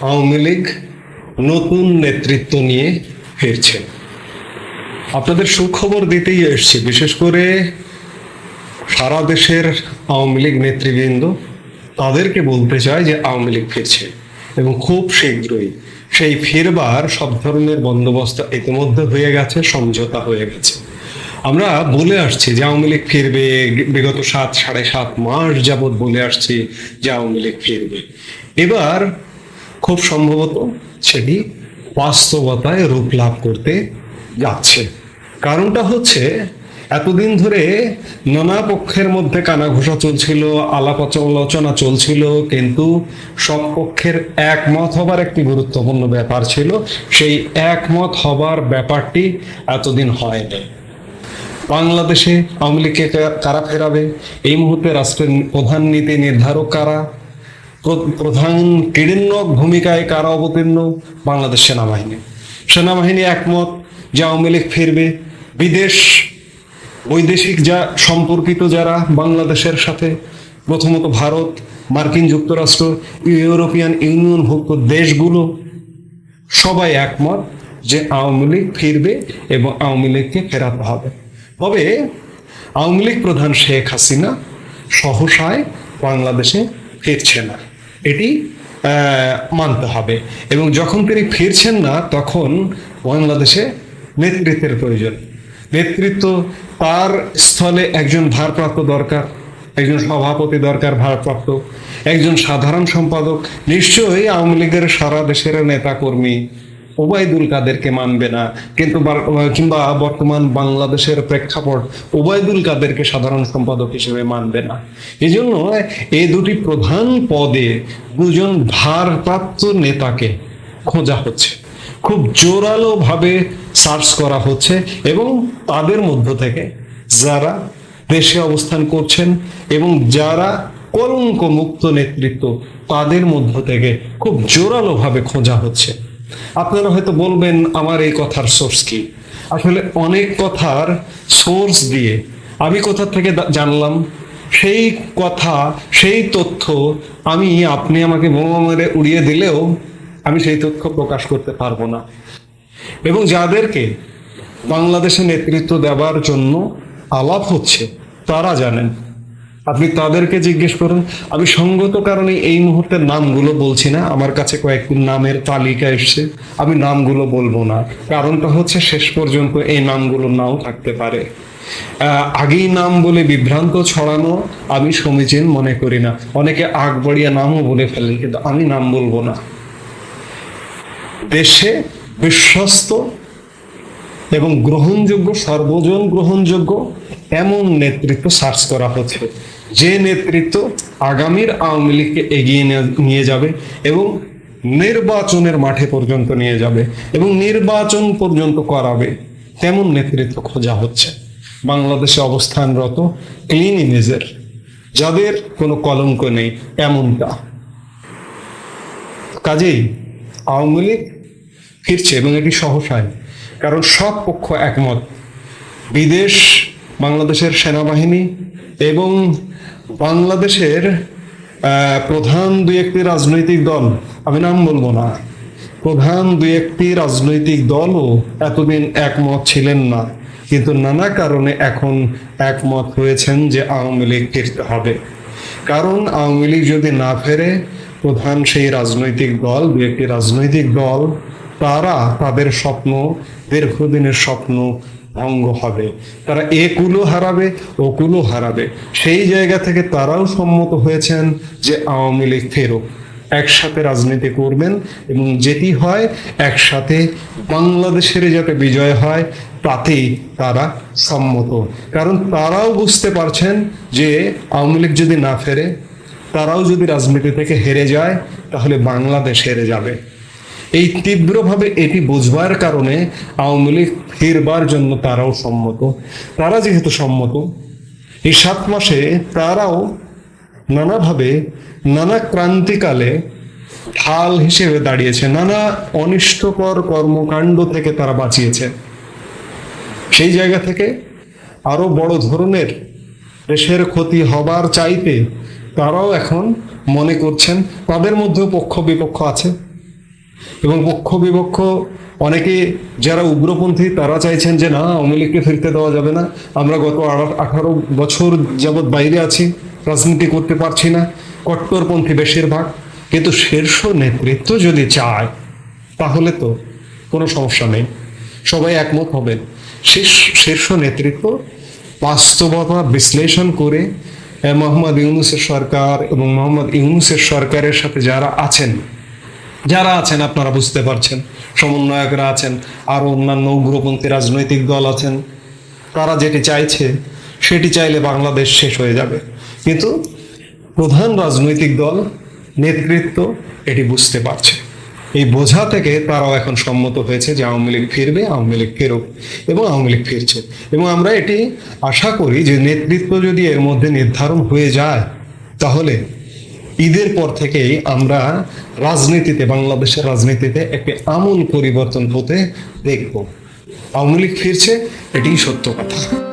আওয়ামী লীগ নতুন নেতৃত্ব নিয়ে ফিরছে আপনাদের সুখবর দিতেই এসছি, বিশেষ করে সারা দেশের আওয়ামী লীগ নেতৃবৃন্দ তাদেরকে বলতে চায় যে আওয়ামী লীগ ফিরছে এবং খুব শীঘ্রই সেই ফিরবার সব ধরনের বন্দোবস্ত ইতিমধ্যে হয়ে গেছে, সমঝোতা হয়ে গেছে। আমরা বলে আসছি যে আওয়ামী লীগ ফিরবে, বিগত সাত, সাড়ে সাত মাস যাবৎ বলে আসছি যে আওয়ামী লীগ ফিরবে। এবার খুব সম্ভবত সেটি বাস্তবতায় রূপ লাভ করতে যাচ্ছে। কারণটা হচ্ছে, এতদিন ধরে নানা পক্ষের মধ্যে কানাঘোষা চলছিল আলাপ আলোচনা চলছিল, কিন্তু সব পক্ষের একমত হবার একটি গুরুত্বপূর্ণ ব্যাপার ছিল, সেই একমত হবার ব্যাপারটি এতদিন হয়নি। বাংলাদেশে আওয়ামী লীগকে কারা ফেরাবে? এই মুহূর্তে রাষ্ট্রের প্রধান নীতি নির্ধারক কারা? প্রধান ক্রীড়ান্নক ভূমিকায় কারা অবতীর্ণ? বাংলাদেশ সেনাবাহিনী। সেনাবাহিনী একমত যে আওয়ামী লীগ ফিরবে। বিদেশ, বৈদেশিক যা সম্পর্কিত যারা বাংলাদেশের সাথে, প্রথমত ভারত, মার্কিন যুক্তরাষ্ট্র, ইউরোপিয়ান ইউনিয়নভুক্ত দেশগুলো, সবাই একমত যে আওয়ামী লীগ ফিরবে এবং আওয়ামী লীগকে ফেরাতে হবে। তবে আওয়ামী লীগ প্রধান শেখ হাসিনা সহসায় বাংলাদেশে ফিরছে না। এটি মানতে হবে। এবং যখন তিনি ফিরছেন না, তখন বাংলাদেশে নেতৃত্বের প্রয়োজন। নেতৃত্ব তার স্থলে একজন ভারপ্রাপ্ত দরকার, একজন সভাপতি দরকার ভারপ্রাপ্ত, একজন সাধারণ সম্পাদক, নিশ্চয়ই আওয়ামী লীগের সারা দেশের নেতা কর্মী ওবায়দুল কাদেরকে মানবে না, কিন্তু কিংবা বর্তমান বাংলাদেশের প্রেক্ষাপট ওবায়দুল কাদেরকে সাধারণ সম্পাদক হিসেবে মানবে না। এই জন্য এই দুটি প্রধান পদে দুজন ভারপ্রাপ্ত নেতাকে খোঁজা হচ্ছে। খুব জোরালো ভাবে সার্চ করা হচ্ছে এবং তাদের মধ্য থেকে যারা দেশে অবস্থান করছেন এবং যারা কলঙ্ক মুক্ত নেতৃত্ব, তাদের মধ্য থেকে খুব জোরালো ভাবে খোঁজা হচ্ছে। আপনারা হয়তো বলবেন, আমার এই কথার সোর্স কি? আসলে অনেক কথার সোর্স দিয়ে আমি কোথা থেকে জানলাম? সেই কথা, সেই তথ্য আমি, আপনি আমাকে বোমা মেরে উড়িয়ে দিলেও আমি সেই তথ্য প্রকাশ করতে পারব না। এবং যাদেরকে বাংলাদেশে নেতৃত্ব দেওয়ার জন্য আলাপ হচ্ছে, তারা জানেন। আপনি তাদেরকে জিজ্ঞেস করুন। আমি সঙ্গত কারণে এই মুহূর্তে নামগুলো বলছি না। আমার কাছে কয়েকটি নামের তালিকা এসছে। আমি নামগুলো বলব না। কারণটা হচ্ছে শেষ পর্যন্ত এই নামগুলো নাও থাকতে পারে। আগেই নাম বলে বিভ্রান্ত ছড়ানো আমি সমীচীন মনে করি না। অনেকে আগ বাড়িয়ে নামও বলে ফেলেন, কিন্তু আমি নাম বলব না। দেশে বিশ্বস্ত এবং গ্রহণযোগ্য, সর্বজন গ্রহণযোগ্য এমন নেতৃত্ব সার্চ করা হচ্ছে। যে নেতৃত্ব আগামীর আওয়ামী লীগকে এগিয়ে নিয়ে- যাবে এবং নির্বাচনের মাঠে পর্যন্ত নিয়ে যাবে এবং নির্বাচন পর্যন্ত করাবে, তেমন নেতৃত্ব খোঁজা হচ্ছে। বাংলাদেশে অবস্থানরত ক্লিন ইমেজের যাদের কোনো কলঙ্ক নেই, এমনটা। কাজেই আওয়ামী লীগ ফিরছে এবং এটি সহসায়, কারণ সব পক্ষ একমত। বিদেশ বাংলাদেশের সেনাবাহিনী এবং বাংলাদেশের প্রধান দুই একটি রাজনৈতিক দল। আমি নাম বলব না। প্রধান দুই একটি রাজনৈতিক দলও এতদিন একমত ছিলেন না। কিন্তু নানা কারণে এখন একমত হয়েছেন যে আওয়ামী লীগ ফিরতে হবে। কারণ আওয়ামী লীগ যদি না ফেরে, প্রধান সেই রাজনৈতিক দল দু একটি রাজনৈতিক দল, তারা তাদের স্বপ্ন, দীর্ঘদিনের স্বপ্ন ভঙ্গ হবে। তারা এ কুলো হারাবে, ও কুলো হারাবে। সেই জায়গা থেকে তারাও সম্মত হয়েছেন যে আওয়ামী লীগ ফেরো একসাথে রাজনীতি করবেন এবং যেটি হয়, একসাথে বাংলাদেশের যাতে বিজয় হয়, তাতেই তারা সম্মত। কারণ তারাও বুঝতে পারছেন যে আওয়ামী লীগ যদি না ফেরে, তারাও যদি রাজনীতি থেকে হেরে যায়, তাহলে বাংলাদেশ হেরে যাবে। এই তীব্রভাবে এটি বুঝবার কারণে আওয়ামী লীগ ফিরবার জন্য তারাও সম্মত। তারা যেহেতু সম্মত, এই সাত মাসে তারাও নানাভাবে নানা ক্রান্তিকালে ঢাল হিসেবে দাঁড়িয়েছে, নানা অনিষ্টকর কর্মকাণ্ড থেকে তারা বাঁচিয়েছে। সেই জায়গা থেকে আরও বড় ধরনের দেশের ক্ষতি হবার চাইতে তারাও এখন মনে করছেন, তাদের মধ্যেও পক্ষ বিপক্ষ আছে। এবং পক্ষ বিপক্ষ, অনেকে যারা উগ্রপন্থী, তারা চাইছেন যে না, আওয়ামী লীগকে ফিরতে দেওয়া যাবে না। আমরা গত আঠারো বছর যাবৎ বাইরে আছি, রাজনীতি করতে পারছি না, কট্টরপন্থী বেশিরভাগ। কিন্তু শীর্ষ নেতৃত্ব যদি চায়, তাহলে তো কোনো সমস্যা নেই। সবাই একমত হবেন। শীর্ষ নেতৃত্ব বাস্তবতা বিশ্লেষণ করে মোহাম্মদ ইউনুসের সরকার এবং মোহাম্মদ ইউনুসের সরকারের সাথে যারা আছেন যারা আছেন আপনারা বুঝতে পারছেন, সমন্বয়করা আছেন আরও অন্যান্য উগ্রপন্থী রাজনৈতিক দল আছেন, তারা যেটি চাইছে সেটি চাইলে বাংলাদেশ শেষ হয়ে যাবে। কিন্তু প্রধান রাজনৈতিক দল, নেতৃত্ব এটি বুঝতে পারছে। এই বোঝা থেকে তারাও এখন সম্মত হয়েছে যে আওয়ামী লীগ ফিরবে, আওয়ামী লীগ ফেরুক এবং আওয়ামী লীগ ফিরছে। এবং আমরা এটি আশা করি যে নেতৃত্ব যদি এর মধ্যে নির্ধারণ হয়ে যায়, তাহলে ঈদের পর থেকেই আমরা রাজনীতিতে, বাংলাদেশের রাজনীতিতে একটি আমূল পরিবর্তন হতে দেখব। আওয়ামী লীগ ফিরছে, এটিই সত্য কথা।